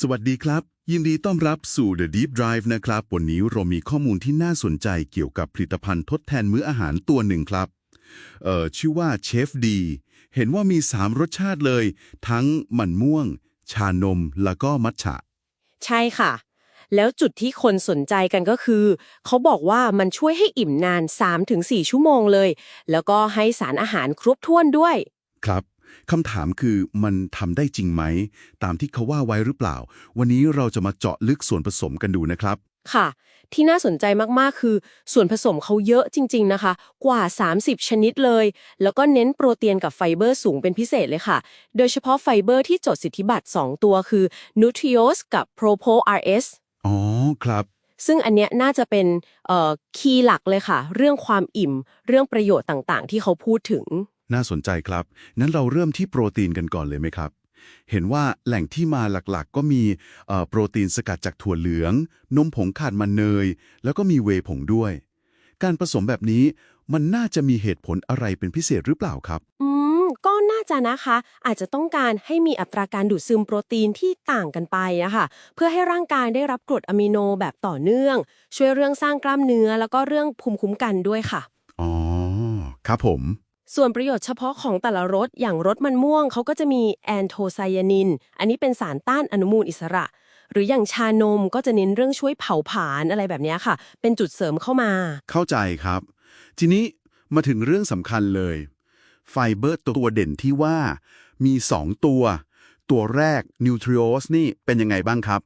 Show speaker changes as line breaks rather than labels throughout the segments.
สวัสดีครับ ยินดีต้อนรับสู่ The Deep Drive นะครับ วันนี้เรามีข้อมูลที่น่าสนใจเกี่ยวกับผลิตภัณฑ์ทดแทนมื้ออาหารตัวหนึ่งครับ เอ่อ ชื่อว่าเชฟดี เห็นว่ามี 3 รสชาติเลย ทั้งมันม่วง ชานม แล้วก็มัทฉะ
ใช่ค่ะ แล้วจุดที่คนสนใจกันก็คือ เขาบอกว่ามันช่วยให้อิ่มนาน 3-4 ชั่วโมงเลย แล้วก็ให้สารอาหารครบถ้วนด้วย
ครับ คำถามคือมันทำได้จริงไหม ตามที่เขาว่าไว้หรือเปล่า วันนี้เราจะมาเจาะลึกส่วนผสมกันดูนะครับ
ค่ะ ที่น่าสนใจมาก ๆ คือ ส่วนผสมเขาเยอะจริง ๆ นะคะ กว่า 30 ชนิดเลย แล้วก็เน้นโปรตีนกับไฟเบอร์สูงเป็นพิเศษเลยค่ะ โดยเฉพาะไฟเบอร์ที่จดสิทธิบัตร 2 ตัวคือ Nutrios กับ Propo RS
อ๋อ ครับ
ซึ่งอันเนี้ยน่าจะเป็นเอ่อคีย์หลักเลยค่ะ เรื่องความอิ่ม เรื่องประโยชน์ต่างๆ ที่เขาพูดถึง
น่าสนใจครับงั้นเราเริ่มที่โปรตีนกันก่อนเลยไหมครับ เห็นว่าแหล่งที่มาหลักๆ ก็มีเอ่อโปรตีนสกัดจากถั่วเหลือง นมผงขาดมันเนย แล้วก็มีเวย์ผงด้วย การผสมแบบนี้มันน่าจะมีเหตุผลอะไรเป็นพิเศษหรือเปล่าครับ
อืม ก็น่าจะนะคะ อาจจะต้องการให้มีอัตราการดูดซึมโปรตีนที่ต่างกันไปอะค่ะเพื่อให้ร่างกายได้รับกรดอะมิโนแบบต่อเนื่อง ช่วยเรื่องสร้างกล้ามเนื้อ แล้วก็เรื่องภูมิคุ้มกันด้วยค่ะ
อ๋อ ครับผม
ส่วนประโยชน์เฉพาะของแต่ละรสอย่างรสมันม่วงเขาก็จะมีแอนโทไซยานิน อันนี้เป็นสารต้านอนุมูลอิสระ หรืออย่างชานมก็จะเน้นเรื่องช่วยเผาผลาญอะไรแบบนี้ค่ะ เป็นจุดเสริมเข้ามา
เข้าใจครับ ทีนี้มาถึงเรื่องสำคัญเลย ไฟเบอร์ตัวเด่นที่ว่า มี 2 ตัว ตัวแรก Nutrios นี่เป็นยังไงบ้างครับ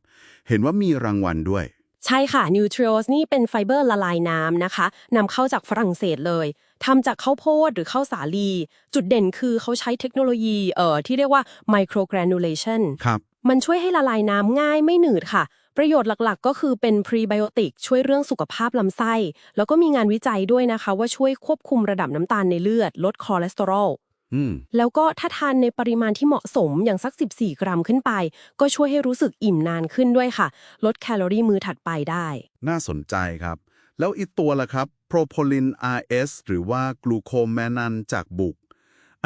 เห็นว่ามีรางวัลด้วย
ใช่ค่ะ n u t r i o s นี่เป็นไฟเบอร์ละลายน้ำนะคะนำเข้าจากฝรั่งเศสเลยทำจากข้าวโพดหรือข้าวสาลี จุดเด่นคือเขาใช้เทคโนโลยีเอ่อที่เรียกว่า microgranulation
ครับ
มันช่วยให้ละลายน้ำง่ายไม่หนืดค่ะ ประโยชน์หลักๆ ก็คือเป็นพรีไบโอติกช่วยเรื่องสุขภาพลำไส้ แล้วก็มีงานวิจัยด้วยนะคะ ว่าช่วยควบคุมระดับน้ำตาลในเลือด ลดคอเลสเตอรอล
อืม
แล้วก็ถ้าทานในปริมาณที่เหมาะสมอย่างสัก 14 กรัมขึ้นไป ก็ช่วยให้รู้สึกอิ่มนานขึ้นด้วยค่ะ ลดแคลอรี่มื้อถัดไปได้
น่าสนใจครับ แล้วอีกตัวล่ะครับ Propylene RS หรือว่ากลูโคแมนันจากบุก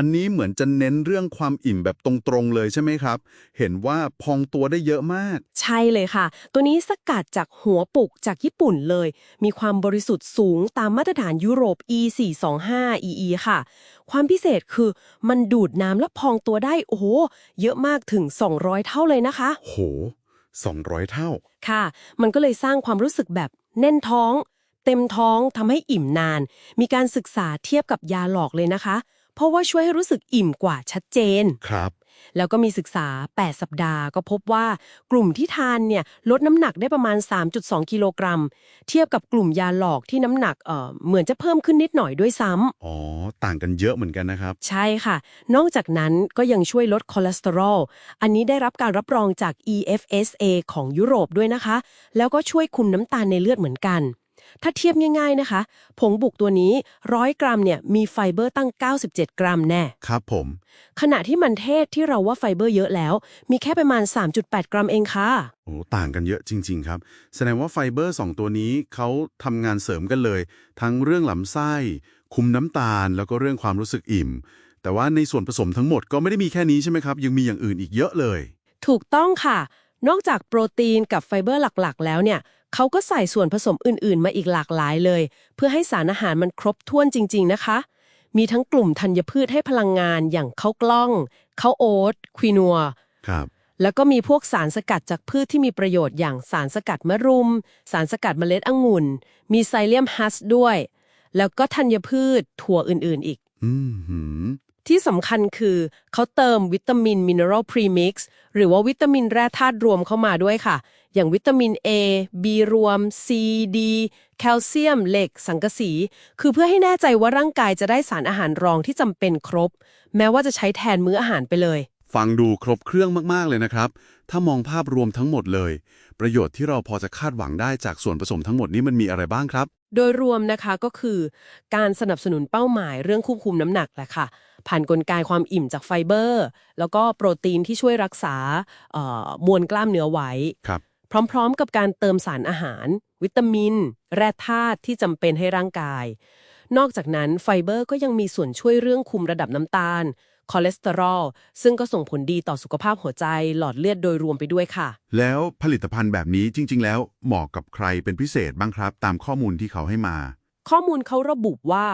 อันนี้เหมือนจะเน้นเรื่องความอิ่มแบบตรงๆเลยใช่ไหมครับ เห็นว่าพองตัวได้เยอะมาก
ใช่เลยค่ะ ตัวนี้สกัดจากหัวปุกจากญี่ปุ่นเลย มีความบริสุทธิ์สูงตามมาตรฐานยุโรป E425 EE ค่ะ ความพิเศษคือมันดูดน้ำและพองตัวได้ โอ้โห เยอะมากถึง 200 เท่าเลยนะคะ
โห 200 เท่า
ค่ะ มันก็เลยสร้างความรู้สึกแบบแน่นท้อง เต็มท้องทำให้อิ่มนาน มีการศึกษาเทียบกับยาหลอกเลยนะคะ เพราะว่าช่วยให้รู้สึกอิ่มกว่าชัดเจน
ครับ
แล้วก็มีศึกษา 8 สัปดาห์ ก็พบว่ากลุ่มที่ทานเนี่ยลดน้ำหนักได้ประมาณ 3.2 กิโลกรัม เทียบกับกลุ่มยาหลอกที่น้ำหนักเอ่อเหมือนจะเพิ่มขึ้นนิดหน่อยด้วยซ้ำ
อ๋อ ต่างกันเยอะเหมือนกันนะครับ
ใช่ค่ะ นอกจากนั้นก็ยังช่วยลดคอเลสเตอรอล อันนี้ได้รับการรับรองจาก EFSA ของยุโรปด้วยนะคะ แล้วก็ช่วยคุมน้ำตาลในเลือดเหมือนกัน ถ้าเทียบง่ายๆนะคะ ผงบุกตัวนี้100กรัมเนี่ยมีไฟเบอร์ตั้ง 97 กรัมแน่
ครับผม
ขณะที่มันเทศที่เราว่าไฟเบอร์เยอะแล้ว มีแค่ประมาณ 3.8 กรัมเองค่ะ
โอ้ต่างกันเยอะจริง ๆ ครับ แสดงว่าไฟเบอร์ 2 ตัวนี้เขาทำงานเสริมกันเลย ทั้งเรื่องลำไส้ คุมน้ำตาล แล้วก็เรื่องความรู้สึกอิ่ม แต่ว่าในส่วนผสมทั้งหมดก็ไม่ได้มีแค่นี้ใช่ไหมครับ ยังมีอย่างอื่นอีกเยอะเลย
ถูกต้องค่ะ นอกจากโปรตีนกับไฟเบอร์หลักๆ แล้วเนี่ย เขาก็ใส่ส่วนผสมอื่นๆ มาอีกหลากหลายเลย เพื่อให้สารอาหารมันครบถ้วนจริง ๆ นะคะ มีทั้งกลุ่มธัญพืชให้พลังงานอย่างข้าวกล้องข้าวโอ๊ตควีนัว
ครับ
แล้วก็มีพวกสารสกัดจากพืชที่มีประโยชน์อย่างสารสกัดมะรุม สารสกัดเมล็ดองุ่น มีไซเลียมฮัสด้วย แล้วก็ธัญพืชถั่วอื่นๆอีก
อืมหืม
ที่สำคัญคือเขาเติมวิตามินมินเนอรัลพรีมิกซ์หรือว่าวิตามินแร่ธาตุรวมเข้ามาด้วยค่ะ อย่างวิตามิน A B รวม C D แคลเซียม เหล็ก สังกะสี คือเพื่อให้แน่ใจว่าร่างกายจะได้สารอาหารรองที่จำเป็นครบ แม้ว่าจะใช้แทนมื้ออาหารไปเลย
ฟังดูครบเครื่องมาก ๆ เลยนะครับ ถ้ามองภาพรวมทั้งหมดเลย ประโยชน์ที่เราพอจะคาดหวังได้จากส่วนผสมทั้งหมดนี้มันมีอะไรบ้างครับ
โดยรวมนะคะก็คือ การสนับสนุนเป้าหมายเรื่องควบคุมน้ำหนักแหละค่ะ ผ่านนกลไกความอิ่มจากไฟเบอร์ แล้วก็โปรตีนที่ช่วยรักษาเอ่อมวลกล้ามเนื้อไว้
ครับ
พร้อมๆ กับการเติมสารอาหาร วิตามิน แร่ธาตุที่จำเป็นให้ร่างกาย นอกจากนั้นไฟเบอร์ก็ยังมีส่วนช่วยเรื่องคุมระดับน้ำตาลคอเลสเตอรอลซึ่งก็ส่งผลดีต่อสุขภาพหัวใจหลอดเลือดโดยรวมไปด้วยค่ะ
แล้วผลิตภัณฑ์แบบนี้จริง ๆ แล้วเหมาะกับใครเป็นพิเศษบ้างครับ ตามข้อมูลที่เขาให้มา
ข้อมูลเขาระบุว่า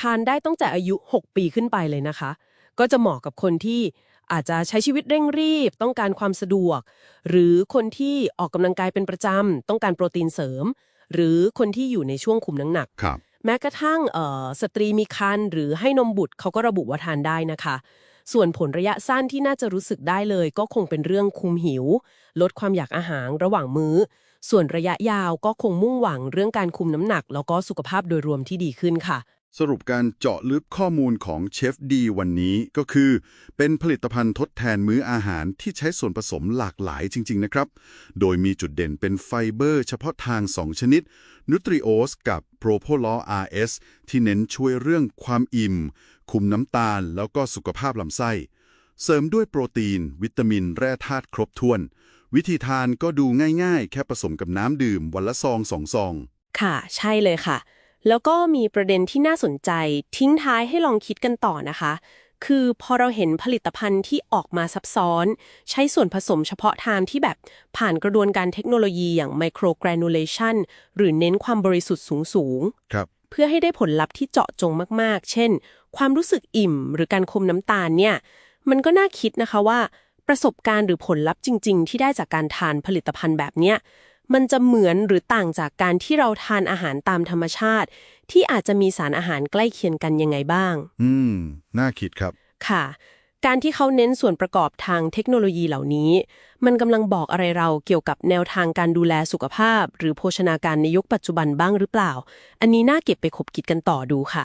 ทานได้ตั้งแต่อายุ 6 ปีขึ้นไปเลยนะคะ ก็จะเหมาะกับคนที่อาจจะใช้ชีวิตเร่งรีบ ต้องการความสะดวก หรือคนที่ออกกำลังกายเป็นประจำต้องการโปรตีนเสริม หรือคนที่อยู่ในช่วงคุมน้ำหนัก
ครับ
แม้กระทั่งเอ่อสตรีมีครรภ์หรือให้นมบุตรเขาก็ระบุว่าทานได้นะคะ ส่วนผลระยะสั้นที่น่าจะรู้สึกได้เลย ก็คงเป็นเรื่องคุมหิว ลดความอยากอาหารระหว่างมื้อ ส่วนระยะยาวก็คงมุ่งหวังเรื่องการคุมน้ำหนัก แล้วก็สุขภาพโดยรวมที่ดีขึ้นค่ะ
สรุปการเจาะลึกข้อมูลของเชฟดีวันนี้ก็คือ เป็นผลิตภัณฑ์ทดแทนมื้ออาหารที่ใช้ส่วนผสมหลากหลายจริง ๆ นะครับ โดยมีจุดเด่นเป็นไฟเบอร์เฉพาะทาง 2 ชนิดนูตริโอสกับโปรโพลอ RS ที่เน้นช่วยเรื่องความอิ่ม คุมน้ำตาล แล้วก็สุขภาพลำไส้ เสริมด้วยโปรตีน วิตามิน แร่ธาตุครบถ้วน วิธีทานก็ดูง่าย ๆ แค่ผสมกับน้ำดื่มวันละซองสองซอง
ค่ะ ใช่เลยค่ะ แล้วก็มีประเด็นที่น่าสนใจทิ้งท้ายให้ลองคิดกันต่อนะคะ คือพอเราเห็นผลิตภัณฑ์ที่ออกมาซับซ้อน ใช้ส่วนผสมเฉพาะทางที่แบบผ่านกระบวนการเทคโนโลยีอย่าง microgranulation หรือเน้นความบริสุทธิ์สูงๆ
ครับ
เพื่อให้ได้ผลลัพธ์ที่เจาะจงมากๆ เช่น ความรู้สึกอิ่มหรือการคุมน้ำตาลเนี่ย มันก็น่าคิดนะคะว่า ประสบการณ์หรือผลลัพธ์จริง ๆ ที่ได้จากการทานผลิตภัณฑ์แบบเนี้ย มันจะเหมือนหรือต่างจากการที่เราทานอาหารตามธรรมชาติ ที่อาจจะมีสารอาหารใกล้เคียงกันยังไงบ้าง
อืม น่าคิดครับ
ค่ะ การที่เขาเน้นส่วนประกอบทางเทคโนโลยีเหล่านี้ มันกำลังบอกอะไรเราเกี่ยวกับแนวทางการดูแลสุขภาพ หรือโภชนาการในยุคปัจจุบันบ้างหรือเปล่า อันนี้น่าเก็บไปคบคิดกันต่อดูค่ะ